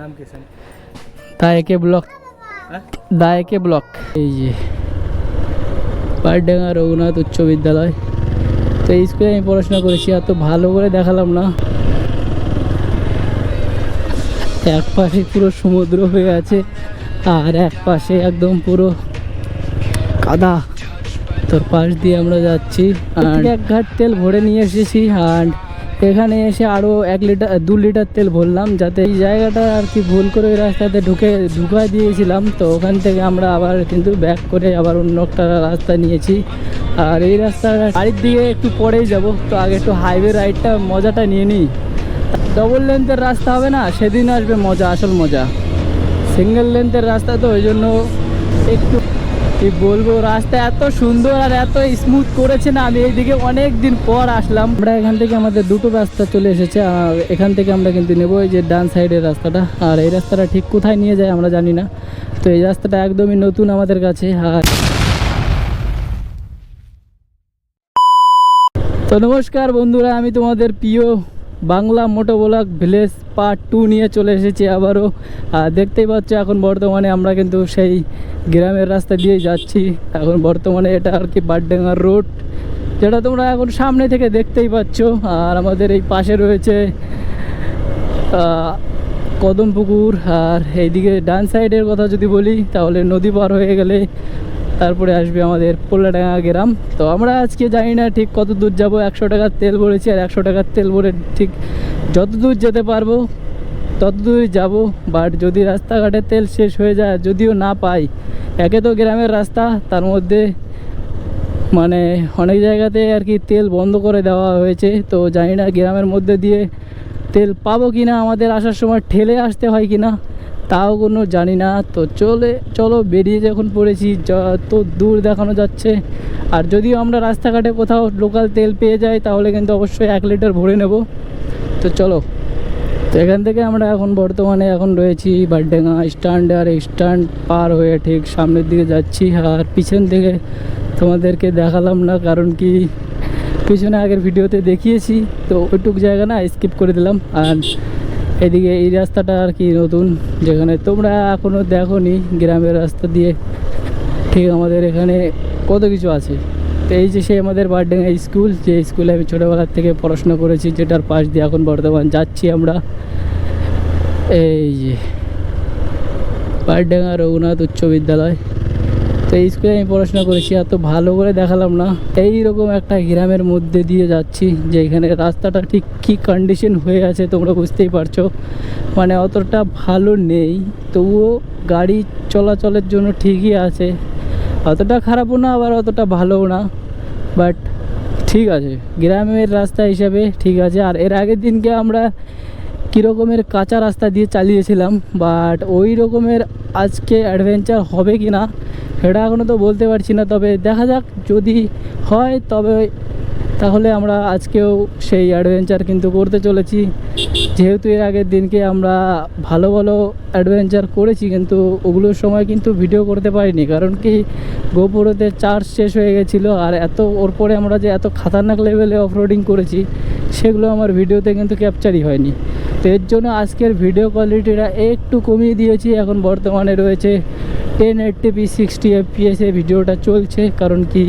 নাম কি স্যার দায়কে ব্লক। হ্যাঁ? দায়কে ব্লক। এই যে পাটডাঙ্গা রঘুনাথ উচ্চ বিদ্যালয়। তো এই স্কুলে আমি পড়াশোনা করেছি এত ভালো করে দেখালাম না। এক পাশে পুরো সমুদ্র হয়ে আছে আর এক পাশে একদম পুরো কাদা। তোর পাশ দিয়ে আমরা যাচ্ছি আর এক ঘাট তেল ভরে নিয়ে এসেছি আর এখানে এসে আরও এক লিটার, দু লিটার তেল ভরলাম, যাতে এই জায়গাটা আর কি ভুল করে ওই রাস্তাতে ঢুকে ঢুকা দিয়েছিলাম। তো ওখান থেকে আমরা আবার কিন্তু ব্যাক করে আবার অন্য একটা রাস্তা নিয়েছি। আর এই রাস্তার বাড়ির দিকে একটু পরেই যাব, তো আগে একটু হাইওয়ে রাইডটা মজাটা নিয়ে নিই। ডবল লেন্থের রাস্তা হবে না, সেদিন আসবে মজা, আসল মজা। সিঙ্গেল লেন্থের রাস্তা তো ওই জন্য একটু কি বলব, রাস্তা এত সুন্দর আর এত স্মুথ করেছে না, আমি এইদিকে অনেক দিন পর আসলাম। আমরা এখান থেকে আমাদের দুটো রাস্তা চলে এসেছে, আর এখান থেকে আমরা কিন্তু নেব এই যে ডান সাইডের রাস্তাটা। আর এই রাস্তাটা ঠিক কোথায় নিয়ে যায় আমরা জানি না, তো এই রাস্তাটা একদমই নতুন আমাদের কাছে, আর তো নমস্কার বন্ধুরা, আমি তোমাদের প্রিয় Bangla moto blog village part two নিয়ে চলে এসেছি আবারও। দেখতেই পাচ্ছ এখন বর্তমানে আমরা কিন্তু সেই গ্রামের রাস্তা দিয়ে যাচ্ছি। এখন বর্তমানে এটা আর কি বাডডাঙ্গার রোড যেটা তোমরা এখন সামনে থেকে দেখতেই পাচ্ছ। আর আমাদের এই পাশে রয়েছে আহ, কদম পুকুর আর এইদিকে ডান সাইডের কথা যদি বলি তাহলে নদী পার হয়ে গেলে তারপরে আসবে আমাদের পোল্লাডাঙ্গা গ্রাম। তো আমরা আজকে জানি না ঠিক কত দূর যাব, একশো টাকার তেল ভরেছি আর একশো টাকার তেল ভরে ঠিক যত দূর যেতে পারব, তত দূরই যাব। বাট যদি রাস্তাঘাটে তেল শেষ হয়ে যায় যদিও না পাই, একে তো গ্রামের রাস্তা, তার মধ্যে মানে অনেক জায়গাতে আর কি তেল বন্ধ করে দেওয়া হয়েছে। তো জানি না গ্রামের মধ্যে দিয়ে তেল পাবো কি না আমাদের আসার সময় ঠেলে আসতে হয় কি না তাও কোনো জানি না। তো চলে, চলো বেরিয়ে যখন পড়েছি যত দূর দেখানো যাচ্ছে। আর যদিও আমরা রাস্তাঘাটে কোথাও লোকাল তেল পেয়ে যাই, তাহলে কিন্তু অবশ্যই এক লিটার ভরে নেব। তো চলো। তো এখান থেকে আমরা এখন বর্তমানে এখন রয়েছি বাডডাঙ্গা স্ট্যান্ড, আর স্ট্যান্ড পার হয়ে ঠিক সামনের দিকে যাচ্ছি। আর পিছন থেকে তোমাদেরকে দেখালাম না, কারণ কি পিছনে আগের ভিডিওতে দেখিয়েছি, তো ওইটুক জায়গা না স্কিপ করে দিলাম। আর এদিকে এই রাস্তাটা আর কি নতুন, যেখানে তোমরা এখনও দেখো গ্রামের রাস্তা দিয়ে। ঠিক আমাদের এখানে কত কিছু আছে। তো এই যে সেই আমাদের বারডেঙ্গা স্কুল, যে স্কুলে আমি ছোটোবেলার থেকে পড়াশোনা করেছি, যেটার পাশ দিয়ে এখন বর্তমান যাচ্ছি আমরা। এই যে বারডেঙ্গা রঘুনাথ উচ্চ বিদ্যালয়। তো এই স্কুলে আমি পড়াশোনা করেছি, এত ভালো করে দেখালাম না। এই রকম একটা গ্রামের মধ্যে দিয়ে যাচ্ছি যে এখানে রাস্তাটা ঠিক কী কন্ডিশন হয়ে আছে তোমরা বুঝতেই পারছ। মানে অতটা ভালো নেই, তবুও গাড়ি চলাচলের জন্য ঠিকই আছে। অতটা খারাপও না, আবার অতটা ভালোও না। বাট ঠিক আছে, গ্রামের রাস্তা হিসাবে ঠিক আছে। আর এর আগের দিনকে আমরা কীরকমের কাঁচা রাস্তা দিয়ে চালিয়েছিলাম বাট ওই রকমের আজকে অ্যাডভেঞ্চার হবে কি না সেটা এখনও তো বলতে পারছি না, তবে দেখা যাক, যদি হয় তবে তাহলে আমরা আজকেও সেই অ্যাডভেঞ্চার কিন্তু করতে চলেছি। যেহেতু এর আগের দিনকে আমরা ভালো ভালো অ্যাডভেঞ্চার করেছি, কিন্তু ওগুলোর সময় কিন্তু ভিডিও করতে পারিনি, কারণ কি গোপুরতে চার্জ শেষ হয়ে গেছিল, আর এত ওর পরে আমরা যে এত খাতারনাক লেভেলে অফরোডিং করেছি, সেগুলো আমার ভিডিওতে কিন্তু ক্যাপচারই হয়নি। তো এর জন্য আজকের ভিডিও কোয়ালিটিটা একটু কমিয়ে দিয়েছি, এখন বর্তমানে রয়েছে টেন এইটটি পি সিক্সটি এফপিএসে ভিডিওটা চলছে, কারণ কি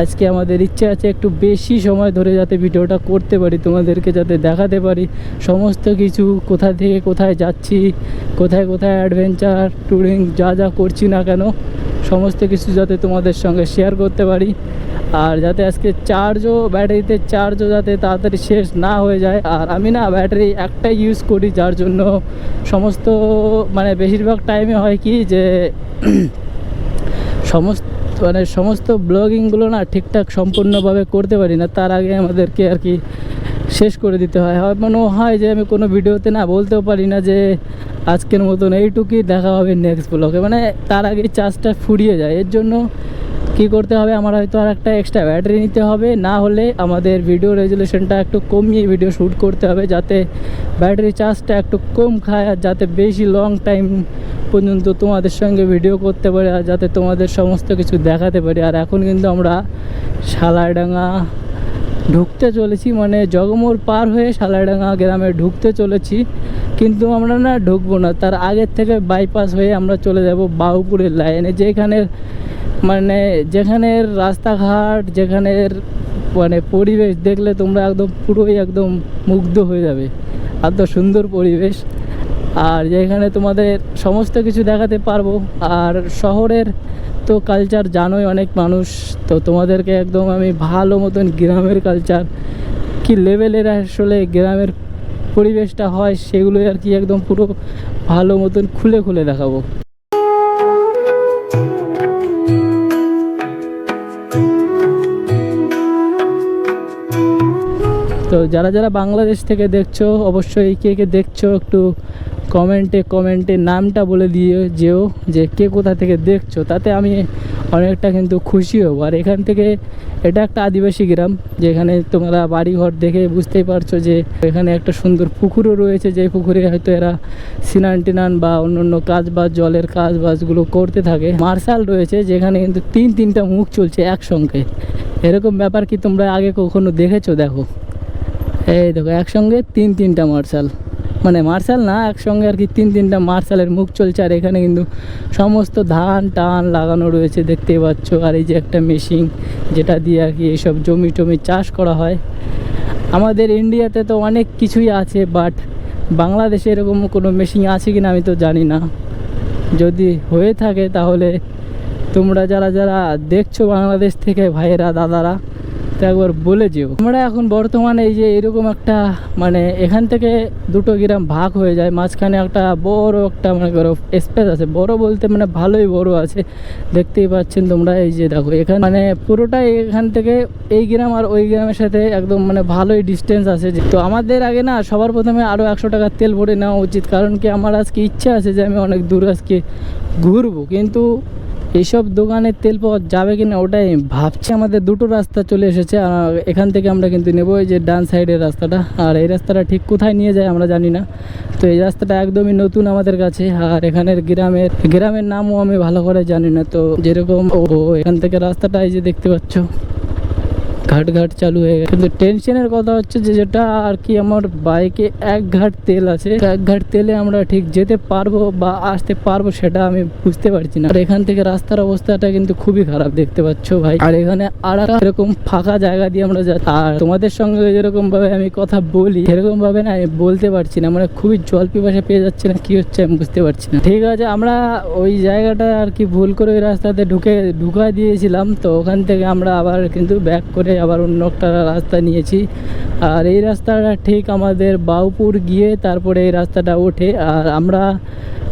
আজকে আমাদের ইচ্ছে আছে একটু বেশি সময় ধরে যাতে ভিডিওটা করতে পারি, তোমাদেরকে যাতে দেখাতে পারি। সমস্ত কিছু, কোথা থেকে কোথায় যাচ্ছি, কোথায় কোথায় অ্যাডভেঞ্চার ট্যুরিং যা যা করছি না কেন, সমস্ত কিছু যাতে তোমাদের সঙ্গে শেয়ার করতে পারি। আর যাতে আজকে চার্জও ব্যাটারিতে চার্জও যাতে তাড়াতাড়ি শেষ না হয়ে যায়। আর আমি না ব্যাটারি একটাই ইউজ করি, যার জন্য সমস্ত মানে বেশিরভাগ টাইমে হয় কি যে সমস্ত মানে সমস্ত ব্লগিংগুলো না ঠিকঠাক সম্পূর্ণভাবে করতে পারি না। তার আগে আমাদেরকে আর কি শেষ করে দিতে হয়। মনে হয় যে আমি কোনো ভিডিওতে না বলতেও পারি না যে আজকের মতন এইটুকুই দেখা হবে নেক্সট ব্লগে মানে তার আগে চার্জটা ফুরিয়ে যায়। এর জন্য কি করতে হবে? আমার হয়তো আর একটা এক্সট্রা ব্যাটারি নিতে হবে। না হলে আমাদের ভিডিও রেজুলেশনটা একটু কমিয়ে ভিডিও শ্যুট করতে হবে যাতে ব্যাটারি চার্জটা একটু কম খায় আর যাতে বেশি লং টাইম পর্যন্ত তোমাদের সঙ্গে ভিডিও করতে পারি আর যাতে তোমাদের সমস্ত কিছু দেখাতে পারি। আর এখন কিন্তু আমরা শালাডাঙ্গা ঢুকতে চলেছি। মানে জগমোর পার হয়ে শালাডাঙ্গা গ্রামে ঢুকতে চলেছি। কিন্তু আমরা না ঢুকবো না। তার আগের থেকে বাইপাস হয়ে আমরা চলে যাব বাহুপুরের লাইনে যেখানের মানে যেখানের রাস্তাঘাট যেখানের মানে পরিবেশ দেখলে তোমরা একদম পুরোই একদম মুগ্ধ হয়ে যাবে। এত সুন্দর পরিবেশ। আর যেখানে তোমাদের সমস্ত কিছু দেখাতে পারব। আর শহরের তো কালচার জানোই অনেক মানুষ। তো তোমাদেরকে একদম আমি ভালো মতন গ্রামের কালচার কি লেভেলের আসলে গ্রামের পরিবেশটা হয় সেগুলোই আর কি একদম পুরো ভালো মতন খুলে খুলে দেখাবো। তো যারা যারা বাংলাদেশ থেকে দেখছ, অবশ্যই কে কে দেখছ একটু কমেন্টে কমেন্টে নামটা বলে দিয়ে যেও যে কে কোথা থেকে দেখছ, তাতে আমি অনেকটা কিন্তু খুশি হব। আর এখান থেকে এটা একটা আদিবাসী গ্রাম, যেখানে তোমরা বাড়িঘর দেখে বুঝতেই পারছ যে এখানে একটা সুন্দর পুকুরও রয়েছে যে পুকুরে হয়তো এরা সিনান টিনান বা অন্যান্য কাজ বাজ জলের কাজ বাজগুলো করতে থাকে। মার্শাল রয়েছে, যেখানে কিন্তু তিন তিনটা মুখ চলছে একসঙ্গে। এরকম ব্যাপার কি তোমরা আগে কখনো দেখেছ? দেখো। এই দেখো, একসঙ্গে তিন তিনটা মার্শাল। মানে মার্শাল না, একসঙ্গে আর কি তিন তিনটা মার্শালের মুখ চলছে, আর এখানে কিন্তু সমস্ত ধান টান লাগানো রয়েছে, দেখতেই পাচ্ছ। আর এই যে একটা মেশিন, যেটা দিয়ে আর কি এইসব জমি টমি চাষ করা হয়। আমাদের ইন্ডিয়াতে তো অনেক কিছুই আছে বাট বাংলাদেশে এরকম কোনো মেশিন আছে কি না আমি তো জানি না। যদি হয়ে থাকে তাহলে তোমরা যারা যারা দেখছ বাংলাদেশ থেকে, ভাইয়েরা, দাদারা তো একবার বলে যেও। আমরা এখন বর্তমানে এই যে এরকম একটা মানে এখান থেকে দুটো গ্রাম ভাগ হয়ে যায়, মাঝখানে একটা বড় একটা, মনে করো স্পেস আছে। বড় বলতে মানে ভালোই বড় আছে। দেখতেই পাচ্ছেন তোমরা এই যে দেখো, এখানে মানে পুরোটাই এখান থেকে এই গ্রাম আর ওই গ্রামের সাথে একদম মানে ভালোই ডিস্টেন্স আছে। তো আমাদের আগে না সবার প্রথমে আরও একশো টাকার তেল ভরে নেওয়া উচিত। কারণ কি আমার আজকে ইচ্ছা আছে যে আমি অনেক দূর আজকে ঘুরবো। কিন্তু এইসব দোকানে তেল পাওয়া যাবে কি না ওটাই ভাবছি। আমাদের দুটো রাস্তা চলে এসেছে, আর এখান থেকে আমরা কিন্তু নেব এই যে ডান সাইডের রাস্তাটা। আর এই রাস্তাটা ঠিক কোথায় নিয়ে যায় আমরা জানি না। তো এই রাস্তাটা একদমই নতুন আমাদের কাছে, আর এখানের গ্রামের গ্রামের নামও আমি ভালো করে জানি না। তো যেরকম ও, এখান থেকে রাস্তাটা এই যে দেখতে পাচ্ছ। ঘাট ঘাট চালু হয়ে গেছে। কিন্তু টেনশনের কথা হচ্ছে যে, যেটা আর কি আমার বাইকে এক ঘাট তেল আছে এক ঘাট তেলে আমরা ঠিক যেতে পারব বা আসতে পারব সেটা আমি বুঝতে পারছি না। আর এখান থেকে রাস্তার অবস্থাটা কিন্তু খুবই খারাপ, দেখতে পাচ্ছ ভাই। আর এখানে আর এরকম ফাঁকা জায়গা দিয়ে আমরা যাচ্ছি আর তোমাদের সঙ্গে যেরকম ভাবে আমি কথা বলি সেরকম ভাবে না আমি বলতে পারছি না। মানে খুবই জল পিপাসা পেয়ে যাচ্ছে না, কি হচ্ছে আমি বুঝতে পারছি না। ঠিক আছে, আমরা ওই জায়গাটা আর কি ভুল করে ওই রাস্তাতে ঢুকে ঢুকা দিয়েছিলাম, তো ওখান থেকে আমরা আবার কিন্তু ব্যাক করে আবার অন্য একটা রাস্তা নিয়েছি। আর এই রাস্তাটা ঠিক আমাদের বাউপুর গিয়ে তারপরে এই রাস্তাটা ওঠে। আর আমরা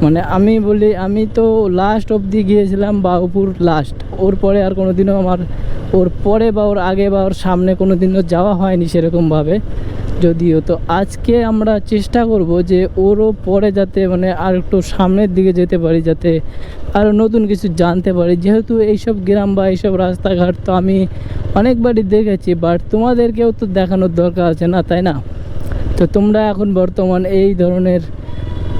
মানে আমি বলি, আমি তো লাস্ট অবধি গিয়েছিলাম বাউপুর লাস্ট ওর পরে আর কোনো দিনও আমার, ওর পরে বা ওর আগে বা ওর সামনে কোনো দিনও যাওয়া হয়নি সেরকমভাবে। যদিও তো আজকে আমরা চেষ্টা করব যে ওরও পরে যাতে মানে আর একটু সামনের দিকে যেতে পারি, যাতে আরও নতুন কিছু জানতে পারি। যেহেতু এইসব গ্রাম বা এইসব রাস্তাঘাট তো আমি অনেকবারই দেখেছি বাট তোমাদেরকেও তো দেখানোর দরকার আছে না, তাই না? তো তোমরা এখন বর্তমান এই ধরনের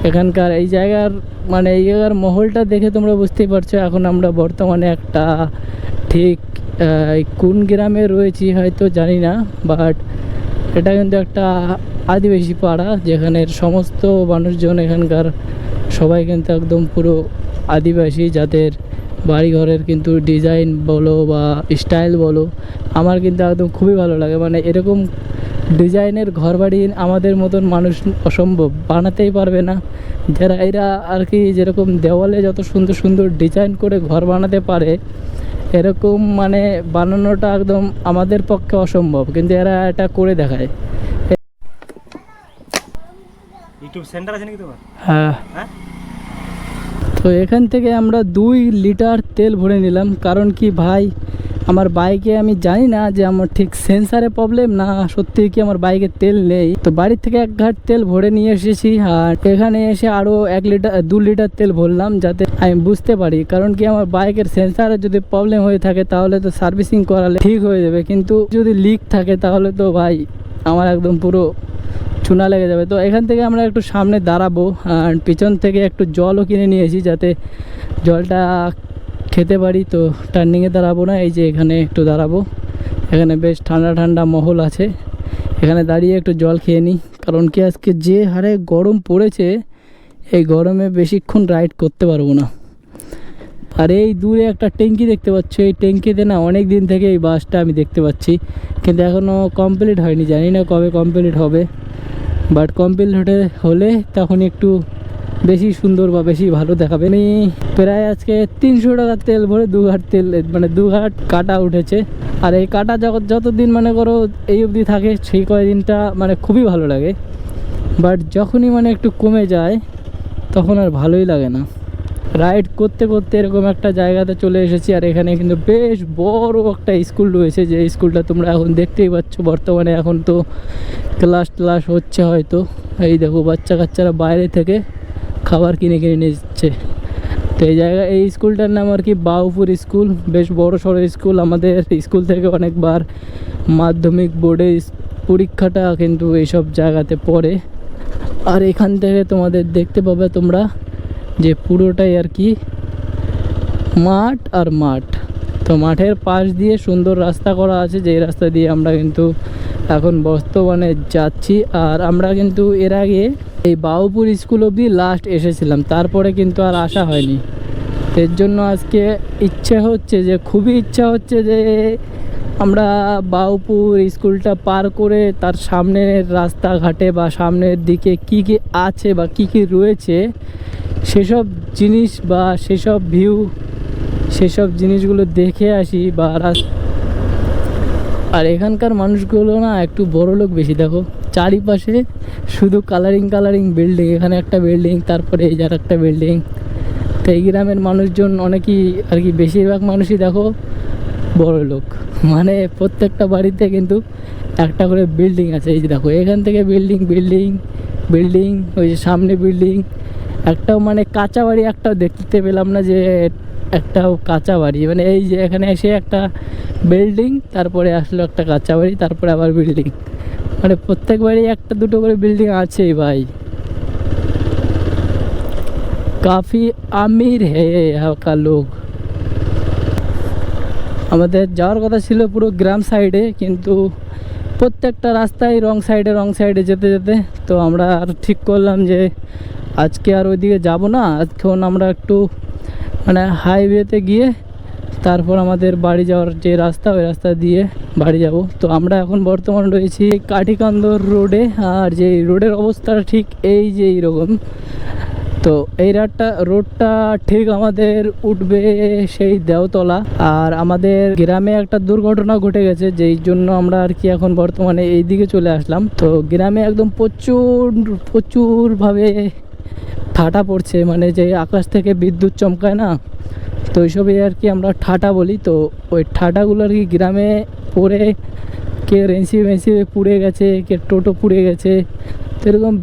এখানকার এই জায়গার মানে এই জায়গার মহলটা দেখে তোমরা বুঝতেই পারছ, এখন আমরা বর্তমানে একটা ঠিক কোন গ্রামে রয়েছি হয়তো জানি না বাট এটা কিন্তু একটা আদিবাসী পাড়া, যেখানে সমস্ত মানুষজন এখানকার সবাই কিন্তু একদম পুরো আদিবাসী, যাদের বাড়িঘরের কিন্তু ডিজাইন বলো বা স্টাইল বলো, আমার কিন্তু একদম খুবই ভালো লাগে। মানে এরকম ডিজাইনের ঘরবাড়ি আমাদের মতন মানুষ অসম্ভব, বানাতেই পারবে না। যারা এরা আর কি যেরকম দেওয়ালে যত সুন্দর সুন্দর ডিজাইন করে ঘর বানাতে পারে এরকম মানে বানানোটা একদম আমাদের পক্ষে অসম্ভব কিন্তু এরা এটা করে দেখায়। ইউটিউব সেন্টার আছে নাকি তোমার? হ্যাঁ। হ্যাঁ? তো এখান থেকে আমরা দুই লিটার তেল ভরে নিলাম কারণ কি ভাই আমার বাইকে আমি জানি না যে আমার ঠিক সেন্সারে প্রবলেম না সত্যি কি আমার বাইকে তেল নেই। তো বাড়ির থেকে এক ঘাট তেল ভরে নিয়ে এসেছি আর এখানে এসে আরও এক লিটার দু লিটার তেল ভরলাম যাতে আমি বুঝতে পারি। কারণ কি আমার বাইকের সেন্সারে যদি প্রবলেম হয়ে থাকে তাহলে তো সার্ভিসিং করালে ঠিক হয়ে যাবে। কিন্তু যদি লিক থাকে তাহলে তো ভাই আমার একদম পুরো চুনা লেগে যাবে। তো এখান থেকে আমরা একটু সামনে দাঁড়াবো আর পিছন থেকে একটু জলও কিনে নিয়েছি যাতে জলটা খেতে পারি, তো টার্নিংয়ে দাঁড়াবো না, এই যে এখানে একটু দাঁড়াবো। এখানে বেশ ঠান্ডা ঠান্ডা মহল আছে। এখানে দাঁড়িয়ে একটু জল খেয়ে নিই, কারণ কি আজকে যে হারে গরম পড়েছে, এই গরমে বেশিক্ষণ রাইড করতে পারব না। আর এই দূরে একটা ট্যাঙ্কি দেখতে পাচ্ছ, এই ট্যাঙ্কিতে না অনেক দিন থেকে এই বাসটা আমি দেখতে পাচ্ছি। কিন্তু এখনও কমপ্লিট হয়নি, জানি না কবে কমপ্লিট হবে। বাট কমপ্লিট হলে, তখন একটু বেশি সুন্দর বা বেশি ভালো দেখাবে। আমি প্রায় আজকে তিনশো টাকার তেল ভরে দু ঘাট তেল মানে দু ঘাট কাটা উঠেছে। আর এই কাটা যত যতদিন মনে করো এই অবধি থাকে, সেই কয়দিনটা মানে খুবই ভালো লাগে। বাট যখনই মানে একটু কমে যায়, তখন আর ভালোই লাগে না। রাইড করতে করতে এরকম একটা জায়গাতে চলে এসেছি, আর এখানে কিন্তু বেশ বড় একটা স্কুল রয়েছে। যে স্কুলটা তোমরা এখন দেখতেই পাচ্ছ, বর্তমানে এখন তো ক্লাস ক্লাস হচ্ছে হয়তো। এই দেখো বাচ্চা কাচ্চারা বাইরে থেকে খাবার কিনে কিনে নিচ্ছে তো এই জায়গায়, এই স্কুলটার নাম আর কি বাউপুর স্কুল। বেশ বড় সড়ো স্কুল। আমাদের স্কুল থেকে অনেকবার মাধ্যমিক বোর্ডে পরীক্ষাটা কিন্তু এইসব জায়গাতে পড়ে। আর এখান থেকে তোমাদের দেখতে পাবে তোমরা যে পুরোটাই আর কি মাঠ আর মাঠ। তো মাঠের পাশ দিয়ে সুন্দর রাস্তা করা আছে, যেই রাস্তা দিয়ে আমরা কিন্তু এখন বর্তমানে যাচ্ছি। আর আমরা কিন্তু এর আগে এই বাউপুর স্কুল অবধি লাস্ট এসেছিলাম, তারপরে কিন্তু আর আসা হয়নি। এর জন্য আজকে ইচ্ছে হচ্ছে যে, খুবই ইচ্ছা হচ্ছে যে আমরা বাউপুর স্কুলটা পার করে তার সামনের রাস্তাঘাটে বা সামনের দিকে কি কি আছে বা কি কি রয়েছে, সেসব জিনিস বা সেসব ভিউ সেসব জিনিসগুলো দেখে আসি বা আর এখানকার মানুষগুলো না একটু বড় লোক বেশি, দেখো। চারিপাশে শুধু কালারিং কালারিং বিল্ডিং এখানে একটা বিল্ডিং তারপরে এই যার একটা বিল্ডিং তো এই গ্রামের মানুষজন অনেকই আর কি বেশিরভাগ মানুষই দেখো বড় লোক। মানে প্রত্যেকটা বাড়িতে কিন্তু একটা করে বিল্ডিং আছে। এই যে দেখো, এখান থেকে বিল্ডিং বিল্ডিং বিল্ডিং ওই যে সামনে বিল্ডিং একটাও মানে কাঁচা বাড়ি, একটাও দেখতে পেলাম না যে একটা কাঁচা বাড়ি। মানে এই যে এখানে এসে একটা বিল্ডিং তারপরে আসলো একটা কাঁচা বাড়ি, তারপরে আবার বিল্ডিং মানে প্রত্যেক বাড়ি একটা দুটো করে বিল্ডিং আছেই ভাই। কাফি আমির হে হালকা লোক। আমাদের যাওয়ার কথা ছিল পুরো গ্রাম সাইডে, কিন্তু প্রত্যেকটা রাস্তায় রং সাইডে রং সাইডে যেতে যেতে। তো আমরা আর ঠিক করলাম যে আজকে আর ওইদিকে যাব না, আজকে আমরা একটু মানে হাইওয়েতে গিয়ে তারপর আমাদের বাড়ি যাওয়ার যে রাস্তা, ওই রাস্তা দিয়ে বাড়ি যাব। তো আমরা এখন বর্তমান রয়েছি কাঠিকান্দর রোডে আর যে রোডের অবস্থাটা ঠিক এই যে এইরকম। তো এই রাতটা রোডটা ঠিক আমাদের উঠবে সেই দেওতলা। আর আমাদের গ্রামে একটা দুর্ঘটনা ঘটে গেছে, যেই জন্য আমরা আর কি এখন বর্তমানে এই দিকে চলে আসলাম। তো গ্রামে একদম প্রচুর, প্রচুরভাবে ঠাটা পড়ছে মানে যে আকাশ থেকে বিদ্যুৎ চমকায় না, তো ওইসবই আর কি আমরা ঠাটা বলি। তো ওই ঠাটাগুলো আর কি গ্রামে পড়ে, কে রেঞ্চি মেঞ্চি পুড়ে গেছে, কে টোটো পুড়ে গেছে, তো এরকম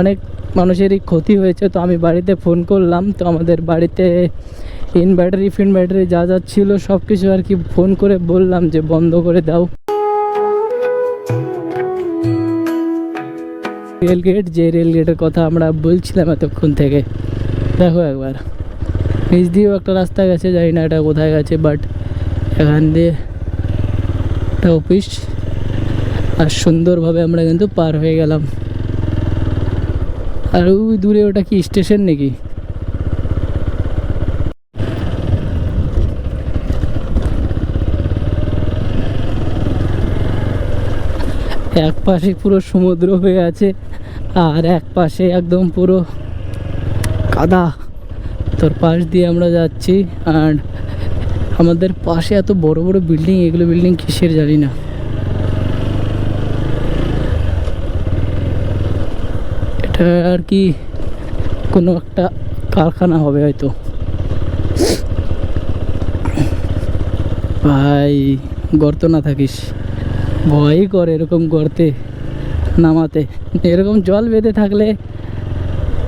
অনেক মানুষেরই ক্ষতি হয়েছে। তো আমি বাড়িতে ফোন করলাম, তো আমাদের বাড়িতে ইনভার্টারি, ফিনভার্টারি যা যা ছিল সব কিছু আর কি ফোন করে বললাম যে বন্ধ করে দাও। রেল গেট যে রেল গেটের কথা আমরা বলছিলাম এতক্ষণ থেকে। দেখো একবার। নিচ দিয়েও একটা রাস্তা গেছে, জানি না এটা কোথায় গেছে বাট এখান দিয়ে একটা অফিস আর সুন্দরভাবে আমরা কিন্তু পার হয়ে গেলাম। আর ওই দূরে ওটা কি স্টেশন নাকি? এক পাশে পুরো সমুদ্র হয়ে আছে। আর এক পাশে একদম পুরো কাদা। তোর পাশ দিয়ে আমরা যাচ্ছি আর আমাদের পাশে এত বড় বড় বিল্ডিং, এগুলো বিল্ডিং কিসের জানি না। এটা আর কি কোনো একটা কারখানা হবে হয়তো। ভাই, গর্ত না থাকিস। ভয়ই করে এরকম গর্তে। নামাতে। এরকম জল বেঁধে থাকলে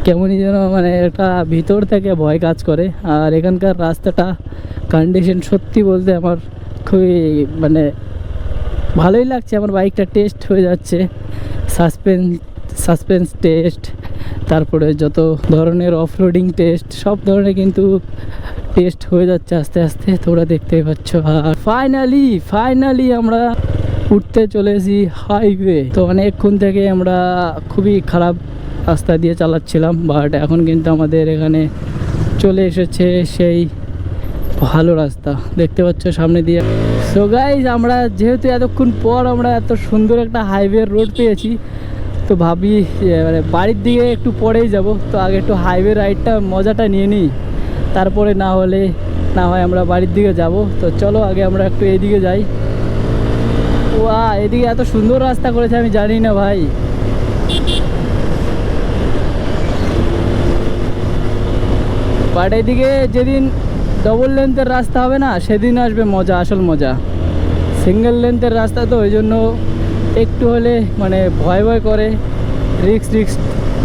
কেমনই যেন মানে একটা ভিতর থেকে ভয় কাজ করে। আর এখানকার রাস্তাটা কন্ডিশন সত্যি বলতে আমার খুবই মানে ভালোই লাগছে। আমার বাইকটা টেস্ট হয়ে যাচ্ছে। সাসপেন্স সাসপেন্স টেস্ট তারপরে যত ধরনের অফরোডিং টেস্ট সব ধরনের কিন্তু টেস্ট হয়ে যাচ্ছে আস্তে আস্তে। তোমরা দেখতেই পাচ্ছ। আর ফাইনালি ফাইনালি আমরা উঠতে চলেছি হাইওয়ে তো অনেকক্ষণ থেকে আমরা খুবই খারাপ রাস্তা দিয়ে চালাচ্ছিলাম বাট এখন কিন্তু আমাদের এখানে চলে এসেছে সেই ভালো রাস্তা। দেখতে পাচ্ছ সামনে দিয়ে। সো গাইজ আমরা যেহেতু এতক্ষণ পর আমরা এত সুন্দর একটা হাইওয়ে রোড পেয়েছি, তো ভাবি মানে বাড়ির দিকে একটু পরেই যাব, তো আগে একটু হাইওয়ে রাইডটা মজাটা নিয়ে নিই। তারপরে না হলে, না হয় আমরা বাড়ির দিকে যাব। তো চলো আগে আমরা একটু এইদিকে যাই। ওয়া, এদিকে এত সুন্দর রাস্তা করেছে, আমি জানি না ভাই। বাট এদিকে যেদিন ডবল লেন্থের রাস্তা হবে না, সেদিন আসবে মজা, আসল মজা। সিঙ্গেল লেন্থের রাস্তা তো ওই জন্য একটু হলে মানে ভয় ভয় করে রিক্স রিক্স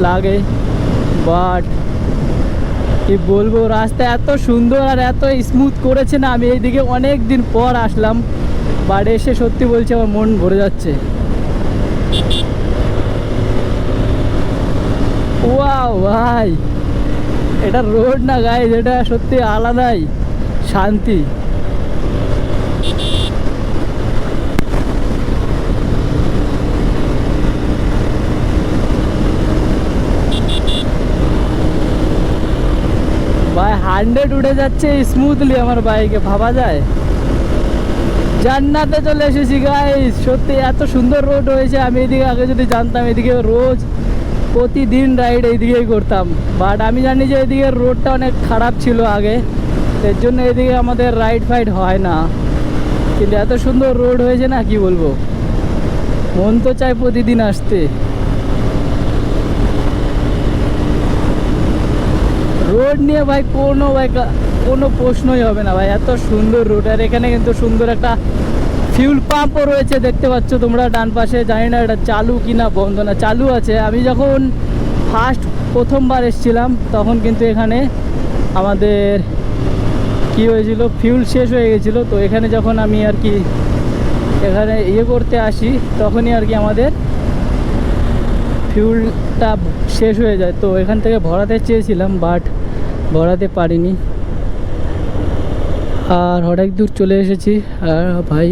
লাগে। বাট কি বলব, রাস্তা এত সুন্দর আর এত স্মুথ করেছে না, আমি এইদিকে অনেক দিন পর আসলাম। বাট এসে সত্যি বলছি আমার মন ভরে যাচ্ছে। ভাই, এটা রোড না গাইজ এটা সত্যি আলাদাই শান্তি। ভাই হান্ড্রেড উঠে যাচ্ছে স্মুথলি আমার বাইকে ভাবা যায়? জান্নাতে চলে এসেছি গাইস সত্যি এত সুন্দর রোড হয়েছে। আমি এদিকে আগে যদি জানতাম, এদিকে রোজ প্রতিদিন রাইড এইদিকেই করতাম। বাট আমি জানি যে এদিকে রোডটা অনেক খারাপ ছিল আগে। এর জন্য এদিকে আমাদের রাইড ফাইড হয় না। কিন্তু এত সুন্দর রোড হয়েছে না, কি বলব? মন তো চায় প্রতিদিন আসতে। রোড নিয়ে ভাই কোনো ভাই কোনো প্রশ্নই হবে না ভাই, এত সুন্দর রুট আর এখানে কিন্তু সুন্দর একটা ফিউল পাম্পও রয়েছে, দেখতে পাচ্ছ তোমরা ডান পাশে। জানি না এটা চালু কি না বন্ধ না, চালু আছে। আমি যখন ফার্স্ট প্রথমবার এসেছিলাম, তখন কিন্তু এখানে আমাদের কি হয়েছিল? ফিউল শেষ হয়ে গেছিল। তো এখানে যখন আমি আর কি এখানে ইয়ে করতে আসি, তখনই আর কি আমাদের ফিউলটা শেষ হয়ে যায়। তো এখান থেকে ভরাতে চেয়েছিলাম বাট ভরাতে পারিনি। আর হঠাৎ দূর চলে এসেছি। আর ভাই